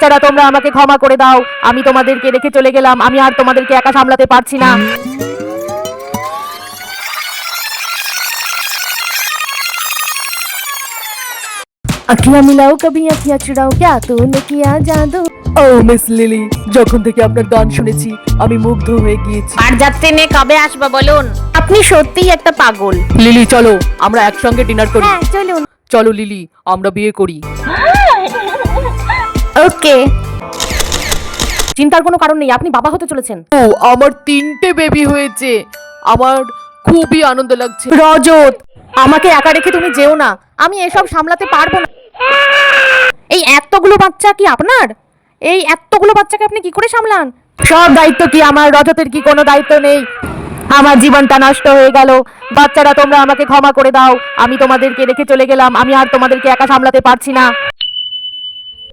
বাচ্চারা তোমরা আমাকে ক্ষমা করে দাও। আমি তোমাদেরকে রেখে চলে গেলাম। আমি আর তোমাদেরকে একা সামলাতে পারছি না। আখিয়া মিলাও কবি আখিয়া চুড়াও কে তো নেকিয়া জাদু? ও মিস লিলি যখন থেকে আপনার গান শুনেছি আমি মুগ্ধ হয়ে গিয়েছি। আর যাত্রী নে কবে আসবা বলুন? আপনি সত্যিই একটা পাগল। লিলি চলো আমরা একসঙ্গে ডিনার করি। হ্যাঁ চলুন। চলো লিলি আমরা বিয়ে করি। হ্যাঁ? ওকে চিন্তার কোনো কারণ নেই আপনি বাবা হতে চলেছেন। ও আমার তিনটে বেবি হয়েছে। আমার খুবই আনন্দ লাগছে। রজত! আমাকে একা রেখে তুমি যেও না। আমি এসব সামলাতে পারব না। এই এতগুলো বাচ্চা কি আপনার? এই এতগুলো বাচ্চাকে আপনি কি করে সামলান? সব দায়িত্ব কি আমার? রজতের কি কোনো দায়িত্ব নেই? আমার জীবনটা নষ্ট হয়ে গেল। বাচ্চারা তোমরা আমাকে ক্ষমা করে দাও। আমি তোমাদেরকে রেখে চলে গেলাম। আমি আর তোমাদেরকে একা সামলাতে পারছি না।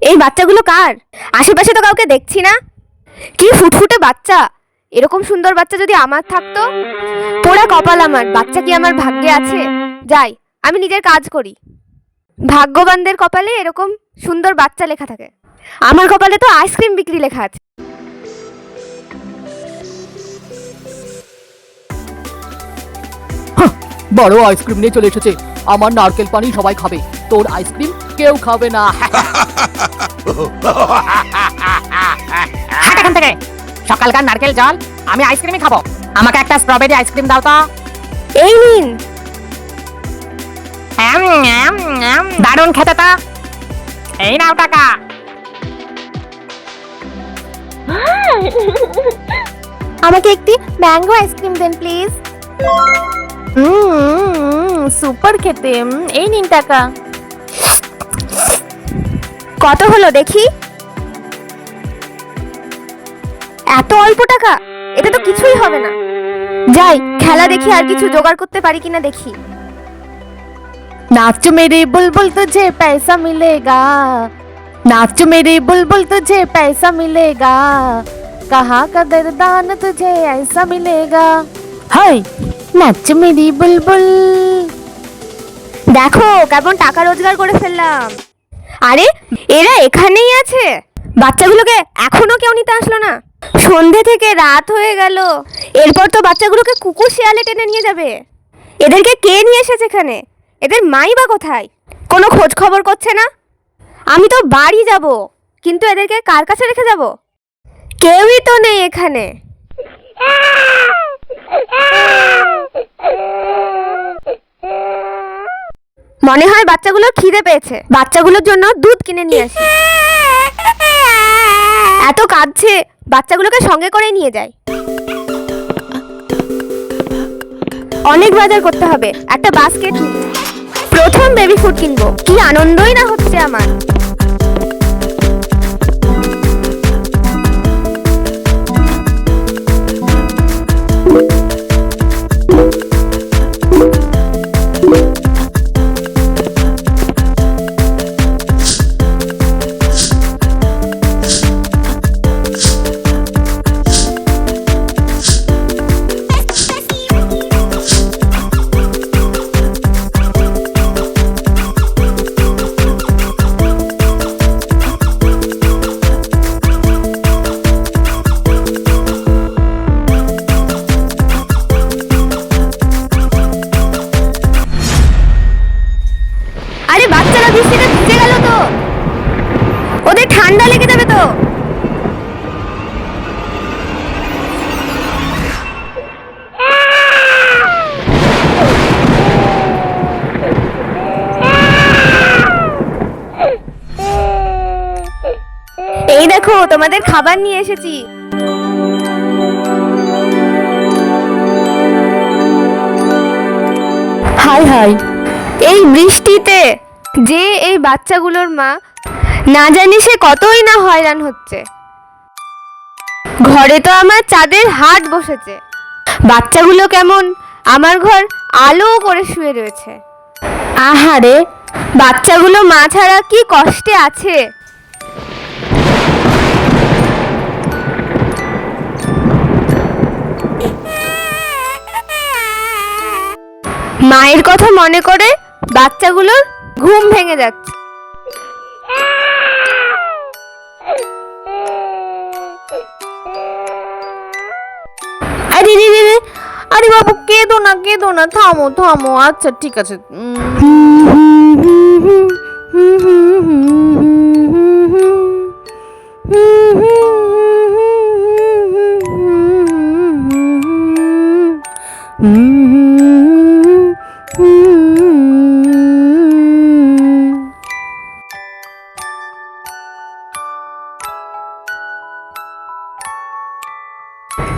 এই বাচ্চাগুলো কার? আশেপাশে তো কাউকে দেখছি না। কি ফুটফুটে বাচ্চা। এরকম সুন্দর বাচ্চা যদি আমার থাকতো? পোড়া কপাল আমার, বাচ্চা কি আমার ভাগ্যে আছে? যাই, আমি নিজের কাজ করি। ভাগ্যবানদের কপালে এরকম সুন্দর বাচ্চা লেখা থাকে। আমার কপালে তো আইসক্রিম বিক্রি লেখা আছে। বড় আইসক্রিম নিয়ে চলে এসেছে। আমার নারকেল পানি সবাই খাবে। তোর আইসক্রিম কেউ খাবে না। হাট এখান থেকে। সকালকার নারকেল জল আমি আইসক্রিমই খাব। আমাকে একটা স্ট্রবেরি আইসক্রিম দাও তো। এই নিন। এম, এম, এম, দারুণ খেতে তা। এই নাও টাকা। আমাকে একটি ম্যাঙ্গো আইসক্রিম দেন প্লিজ সুপার খেতে উম, এই নিন টাকা কত হলো দেখি এত অল্প টাকা এটা তো কিছুই হবে না যাই খেলা দেখি আর কিছু জোগাড় করতে পারি কিনা দেখি नाच मेरे बुलबुल तुझे पैसा मिलेगा नाच मेरे बुलबुल तुझे पैसा मिलेगा कहाँ का दरदान तुझे ऐसा मिलेगा हाय नाच मेरी बुलबुल দেখো কেমন টাকা রোজগার করে ফেললাম। আরে এরা এখানেই আছে। বাচ্চাগুলোকে এখনও কেউ নিতে আসলো না। সন্ধে থেকে রাত হয়ে গেল। এরপর তো বাচ্চাগুলোকে কুকুর শিয়ালে টেনে নিয়ে যাবে। এদেরকে কে নিয়ে এসেছে এখানে? এদের মাই বা কোথায়? কোনো খোঁজ খবর করছে না? আমি তো বাড়ি যাব কিন্তু এদেরকে কার কাছে রেখে যাব? কেউই তো নেই এখানে। মনে হয় বাচ্চাগুলোর খিদে পেয়েছে। বাচ্চাগুলোর জন্য দুধ কিনে নিয়ে আসি। এত কাঁদছে, বাচ্চাগুলোকে সঙ্গে করে নিয়ে যায় অনেক বাজার করতে হবে, একটা বাস্কেট প্রথম বেবি ফুড কিনবো। কি আনন্দই না হচ্ছে আমার। ঠান্ডা লেগে যাবে তো। এই দেখো তোমাদের খাবার নিয়ে এসেছি। Hi hi. এই বৃষ্টিতে যে এই বাচ্চাগুলোর মা না জানি সে কতই না হয়রান হচ্ছে। ঘরে তো আমার চাঁদের হাট বসেছে। বাচ্চাগুলো কেমন? আমার ঘর আলো করে শুয়ে রয়েছে। আহারে, বাচ্চাগুলো মা ছাড়া কি কষ্টে আছে? মায়ের কথা মনে করে বাচ্চাগুলোর ঘুম ভেঙে যাচ্ছে। আরে বাবু কেঁদো না কেঁদো না থামো থামো আচ্ছা ঠিক আছে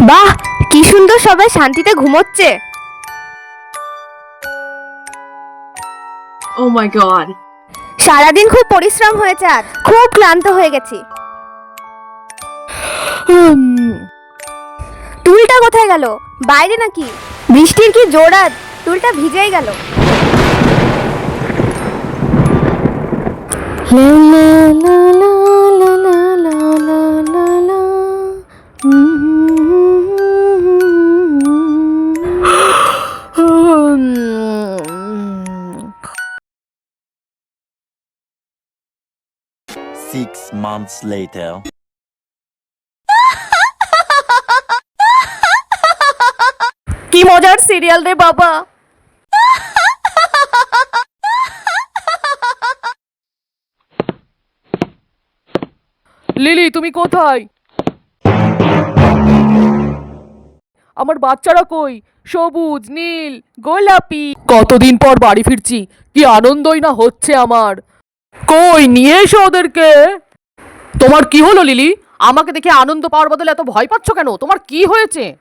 বাহ! কি সুন্দর সবাই শান্তিতে ঘুমোচ্ছে? Oh my god. সারাদিন খুব পরিশ্রম হয়েছে আজ খুব ক্লান্ত হয়ে গেছি। টুলটা কোথায় গেল? বাইরে নাকি? বৃষ্টির কি জোর আজ? টুলটা ভিজেই গেল। Six months later. কি মজার সিরিয়াল রে বাবা। লিলি, তুমি কোথায়? আমার বাচ্চারা কই? সবুজ, নীল, গোলাপি। কতদিন পর বাড়ি ফিরছি, কি আনন্দই না হচ্ছে আমার। কই? নিয়ে এসো ওদেরকে। তোমার কি হলো, লিলি? আমাকে দেখে আনন্দ পাওয়ার বদলে এত ভয় পাচ্ছ কেন? তোমার কি হয়েছে?